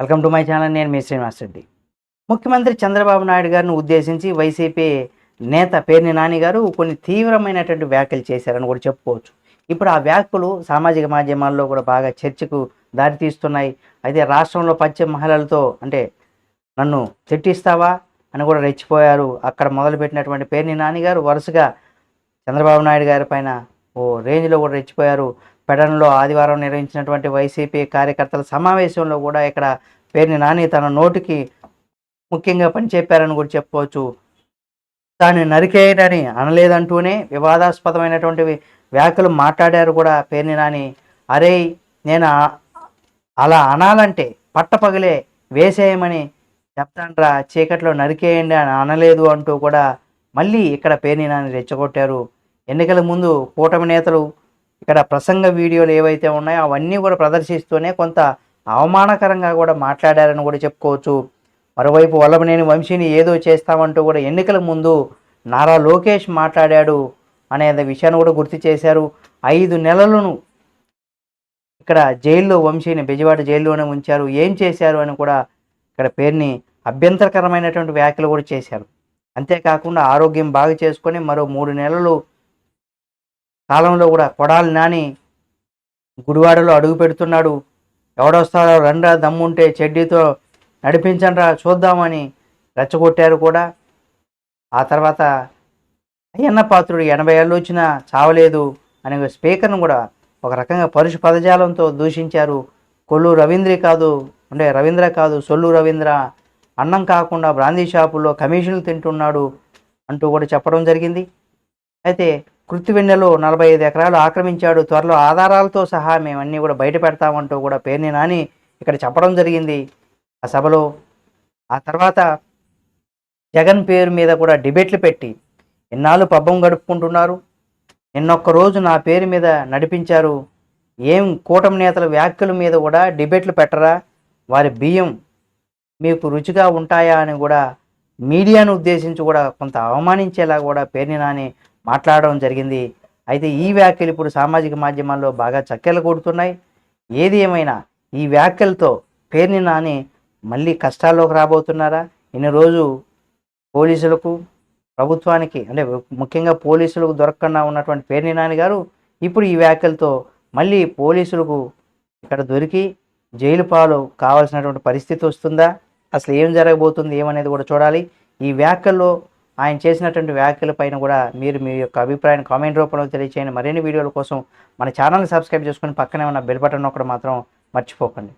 Welcome to my channel నేను మీ శ్రీనివాస్ రెడ్డి. ముఖ్యమంత్రి చంద్రబాబు నాయుడు గారిని ఉద్దేశించి వైసీపీ నేత పేర్ని నాని గారు కొన్ని తీవ్రమైనటువంటి వ్యాఖ్యలు చేశారని కూడా చెప్పుకోవచ్చు. ఇప్పుడు ఆ వ్యాఖ్యలు సామాజిక మాధ్యమాల్లో కూడా బాగా చర్చకు దారితీస్తున్నాయి అయితే రాష్ట్రంలో పశ్చిమ మహిళలతో అంటే నన్ను తిట్టిస్తావా అని కూడా రెచ్చిపోయారు. అక్కడ మొదలుపెట్టినటువంటి పేర్ని నాని గారు వరుసగా చంద్రబాబు నాయుడు గారి పైన ఓ రేంజ్లో కూడా రెచ్చిపోయారు. పెడన్లో ఆదివారం నిర్వహించినటువంటి వైసీపీ కార్యకర్తల సమావేశంలో కూడా ఇక్కడ పేర్ని నాని తన నోటికి ముఖ్యంగా పని చెప్పారని కూడా చెప్పుకోవచ్చు. తాను నరికేయడని అనలేదంటూనే వివాదాస్పదమైనటువంటి వ్యాఖ్యలు మాట్లాడారు కూడా పేర్ని నాని. అరే నేను అలా అనాలంటే పట్టపగలే వేసేయమని చెప్తాండ్రా చీకట్లో నరికేయండి అని అనలేదు అంటూ కూడా మళ్ళీ ఇక్కడ పేర్ని నాని రెచ్చగొట్టారు. ఎన్నికల ముందు కూటమి నేతలు ఇక్కడ ప్రసంగ వీడియోలు ఏవైతే ఉన్నాయో అవన్నీ కూడా ప్రదర్శిస్తూనే కొంత అవమానకరంగా కూడా మాట్లాడారని కూడా చెప్పుకోవచ్చు. మరోవైపు వల్లభనేని వంశీని ఏదో చేస్తామంటూ కూడా ఎన్నికల ముందు నారా లోకేష్ మాట్లాడాడు అనే విషయాన్ని కూడా గుర్తు చేశారు. ఐదు నెలలను ఇక్కడ జైల్లో వంశీని బెజవాడ జైల్లోనే ఉంచారు. ఏం చేశారు అని కూడా ఇక్కడ పేరుని అభ్యంతరకరమైనటువంటి వ్యాఖ్యలు కూడా చేశారు. అంతేకాకుండా ఆరోగ్యం బాగు చేసుకొని మరో మూడు నెలలు కాలంలో కూడా కొడాలి నాని గుడివాడలో అడుగు పెడుతున్నాడు. ఎవడొస్తారో రండ్రా దమ్ముంటే చెడ్డీతో నడిపించండ్రా చూద్దామని రెచ్చగొట్టారు కూడా. ఆ తర్వాత అయ్యన్న పాత్రుడు ఎనభై ఏళ్ళు వచ్చినా చావలేదు అనే స్పీకర్ను కూడా ఒక రకంగా పరుష పదజాలంతో దూషించారు. కొల్లు రవీంద్ర కాదు అంటే రవీంద్ర కాదు సొల్లు రవీంద్ర అన్నం కాకుండా బ్రాందీ షాపుల్లో కమిషన్లు తింటున్నాడు అంటూ కూడా చెప్పడం జరిగింది. అయితే కృత్తివెన్నెలో నలభై ఐదు ఎకరాలు ఆక్రమించాడు. త్వరలో ఆధారాలతో సహా మేము అన్నీ కూడా బయట పెడతామంటూ కూడా పేర్ని నాని ఇక్కడ చెప్పడం జరిగింది. ఆ సభలో ఆ తర్వాత జగన్ పేరు మీద కూడా డిబేట్లు పెట్టి ఎన్నాళ్ళు పబ్బం గడుపుకుంటున్నారు? నిన్నొక్క రోజు నా పేరు మీద నడిపించారు. ఏం కూటమి నేతల వ్యాఖ్యల మీద కూడా డిబేట్లు పెట్టరా? వారి బియ్యం మీకు రుచిగా ఉంటాయా అని కూడా మీడియాను ఉద్దేశించి కూడా కొంత అవమానించేలా కూడా పేర్ని నాని మాట్లాడడం జరిగింది. అయితే ఈ వ్యాఖ్యలు ఇప్పుడు సామాజిక మాధ్యమాల్లో బాగా చక్కెలు కొడుతున్నాయి. ఏది ఏమైనా ఈ వ్యాఖ్యలతో పేర్ని నాని మళ్ళీ కష్టాల్లోకి రాబోతున్నారా? ఇన్ని రోజు పోలీసులకు ప్రభుత్వానికి అంటే ముఖ్యంగా పోలీసులకు దొరకకుండా ఉన్నటువంటి పేర్ని నాని గారు ఇప్పుడు ఈ వ్యాఖ్యలతో మళ్ళీ పోలీసులకు ఇక్కడ దొరికి జైలు పాలు కావాల్సినటువంటి పరిస్థితి వస్తుందా? అసలు ఏం జరగబోతుంది? ఏమనేది కూడా చూడాలి. ఈ వ్యాఖ్యల్లో ఆయన చేసినటువంటి వ్యాఖ్యల పైన కూడా మీరు మీ యొక్క అభిప్రాయాన్ని కామెంట్ రూపంలో తెలియచేయండి. మరిన్ని వీడియోల కోసం మన ఛానల్ని సబ్స్క్రైబ్ చేసుకొని పక్కనే ఉన్న బెల్ బటన్ ఒకటి మాత్రం మర్చిపోకండి.